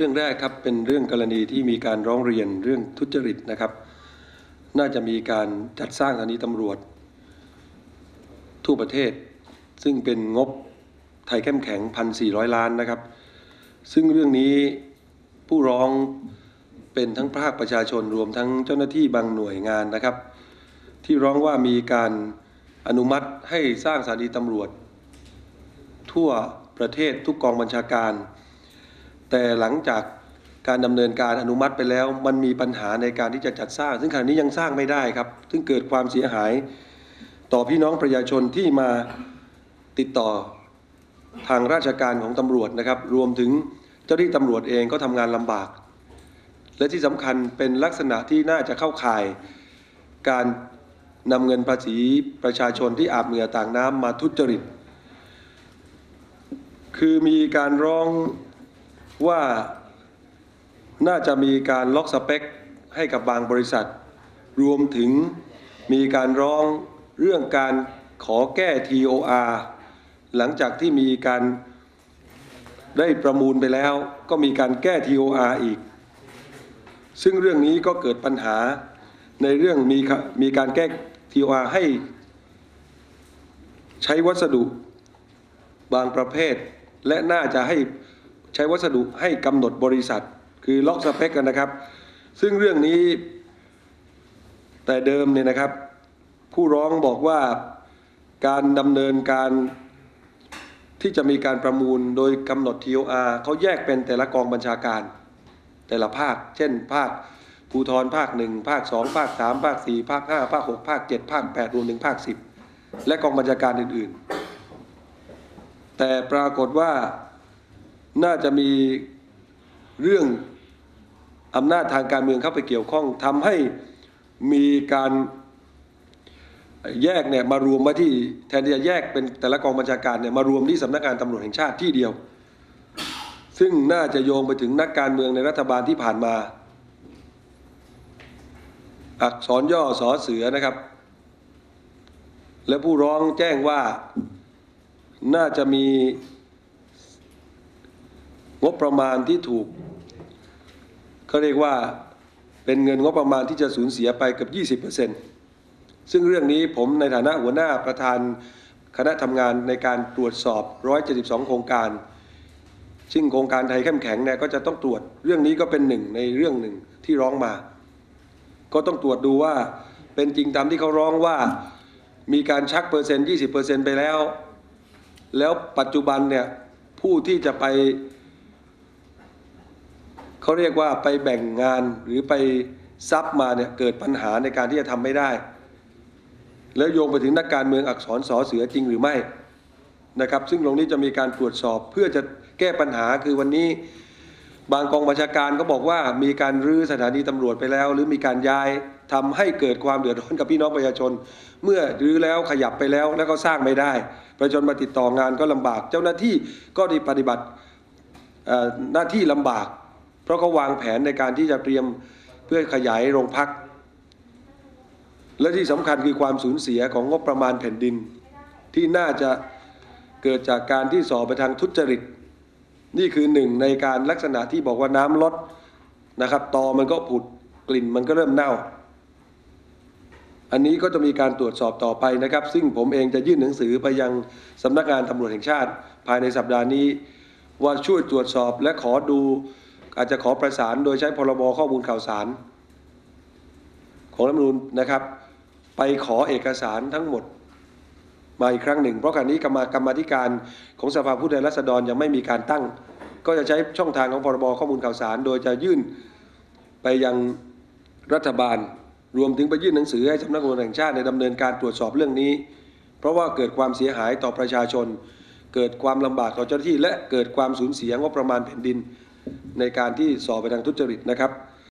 เรื่องแรกครับเป็นเรื่องกรณีที่มีการร้องเรียนเรื่องทุจริตนะครับ น่าจะมีการจัดสร้างสถานีตำรวจ ทั่วประเทศ ซึ่งเป็นงบไทยเข้มแข็ง 1,400 ล้านนะครับ ซึ่งเรื่องนี้ผู้ร้องเป็นทั้งภาคประชาชนรวมทั้งเจ้าหน้าที่บางหน่วยงานนะครับ ที่ร้องว่ามีการอนุมัติให้สร้างสถานีตำรวจ ทั่วประเทศทุกกองบัญชาการ แต่หลังจากการดำเนินการอนุมัติไปแล้ว มันมีปัญหาในการที่จะจัดสร้าง ซึ่งขณะนี้ยังสร้างไม่ได้ครับ ซึ่งเกิดความเสียหาย ต่อพี่น้องประชาชนที่มาติดต่อทางราชการของตำรวจนะครับ รวมถึงเจ้าหน้าที่ตำรวจเองก็ทำงานลำบาก และที่สำคัญเป็นลักษณะที่น่าจะเข้าข่าย การนำเงินภาษีประชาชนที่อาบเหงื่อต่างน้ำมาทุจริต คือมีการร้อง ว่าน่าจะมีการล็อกสเปคให้กับบางบริษัท รวมถึงมีการร้องเรื่องการขอแก้ TOR หลังจากที่มีการได้ประมูลไปแล้ว ก็มีการแก้ TOR อีก ซึ่งเรื่องนี้ก็เกิดปัญหาในเรื่องมีค่ะมีการแก้ TOR ให้ใช้วัสดุบางประเภท และน่าจะให้ ใช้วัสดุให้กำหนดบริษัท คือล็อกสเปคกันนะครับ ซึ่งเรื่องนี้แต่เดิมเนี่ยนะครับ ผู้ร้องบอกว่าการดำเนินการที่จะมีการประมูลโดยกำหนด TOR เขาแยกเป็นแต่ละกองบัญชาการ แต่ละภาค เช่น ภาคภูธรภาคหนึ่งภาคสองภาคสามภาคสี่ภาคห้าภาคหกภาคเจ็ดภาคแปดรวมถึงภาคสิบและกองบัญชาการอื่น ๆ แต่ปรากฏว่า น่าจะมีเรื่องอำนาจทางการเมืองเข้าไปเกี่ยวข้องทำให้มีการแยกเนี่ยมารวมไว้ที่แทนที่จะแยกเป็นแต่ละกองบัญชาการเนี่ยมารวมที่สำนักงานตำรวจแห่งชาติที่เดียว ซึ่งน่าจะโยงไปถึงนักการเมืองในรัฐบาลที่ผ่านมา อักษรย่อสอเสือนะครับ และผู้ร้องแจ้งว่าน่าจะมี งบประมาณที่ถูกเขาเรียกว่าเป็นเงินงบประมาณที่จะสูญเสียไปเกือบ20%ซึ่งเรื่องนี้ผมในฐานะหัวหน้าประธานคณะทำงานในการตรวจสอบ 172 โครงการ ซึ่งโครงการไทยเข้มแข็งเนี่ยก็จะต้องตรวจ เรื่องนี้ก็เป็นหนึ่งในเรื่องหนึ่งที่ร้องมา ก็ต้องตรวจดูว่าเป็นจริงตามที่เขาร้องว่ามีการชักเปอร์เซ็นต์20%ไปแล้ว แล้วปัจจุบันเนี่ยผู้ที่จะไป เขาเรียกว่าไปแบ่งงานหรือไปซับมาเนี่ยเกิดปัญหาในการที่จะทำไม่ได้ แล้วโยงไปถึงนักการเมืองอักษรสอเสือจริงหรือไม่นะครับ ซึ่งตรงนี้จะมีการตรวจสอบเพื่อจะแก้ปัญหาคือวันนี้บางกองบัญชาการก็บอกว่ามีการรื้อสถานีตำรวจไปแล้ว หรือมีการย้ายทำให้เกิดความเดือดร้อนกับพี่น้องประชาชน เมื่อรื้อแล้วขยับไปแล้วแล้วก็สร้างไม่ได้ ประชาชนมาติดต่องานก็ลำบาก เจ้าหน้าที่ก็ได้ปฏิบัติหน้าที่ลำบาก เพราะเขาวางแผนในการที่จะเตรียมเพื่อขยายโรงพัก และที่สำคัญคือความสูญเสียของงบประมาณแผ่นดิน ที่น่าจะเกิดจากการที่สอบไปทางทุจริต นี่คือหนึ่งในการลักษณะที่บอกว่าน้ำลดนะครับตอมันก็ผุดกลิ่นมันก็เริ่มเน่า อันนี้ก็จะมีการตรวจสอบต่อไปนะครับ ซึ่งผมเองจะยื่นหนังสือไปยังสำนักงานตำรวจแห่งชาติ ภายในสัปดาห์นี้ ว่าช่วยตรวจสอบและขอดู อาจจะขอประสานโดยใช้พรบข้อมูลข่าวสาร ของรัฐมนูญนะครับ ไปขอเอกสารทั้งหมดมาอีกครั้งหนึ่ง เพราะการนี้กรรมกรรมธิการของสภาผู้แทนราษฎรยังไม่มีการตั้ง ก็จะใช้ช่องทางของพรบข้อมูลข่าวสาร โดยจะยื่นไปยังรัฐบาล รวมถึงไปยื่นหนังสือให้สำนักงานแห่งชาติในดำเนินการตรวจสอบเรื่องนี้ เพราะว่าเกิดความเสียหายต่อประชาชน เกิดความลำบากต่อเจ้าหน้าที่ และเกิดความสูญเสียงบประมาณแผ่นดิน ในการที่สอบไปทางทุจริตนะครับ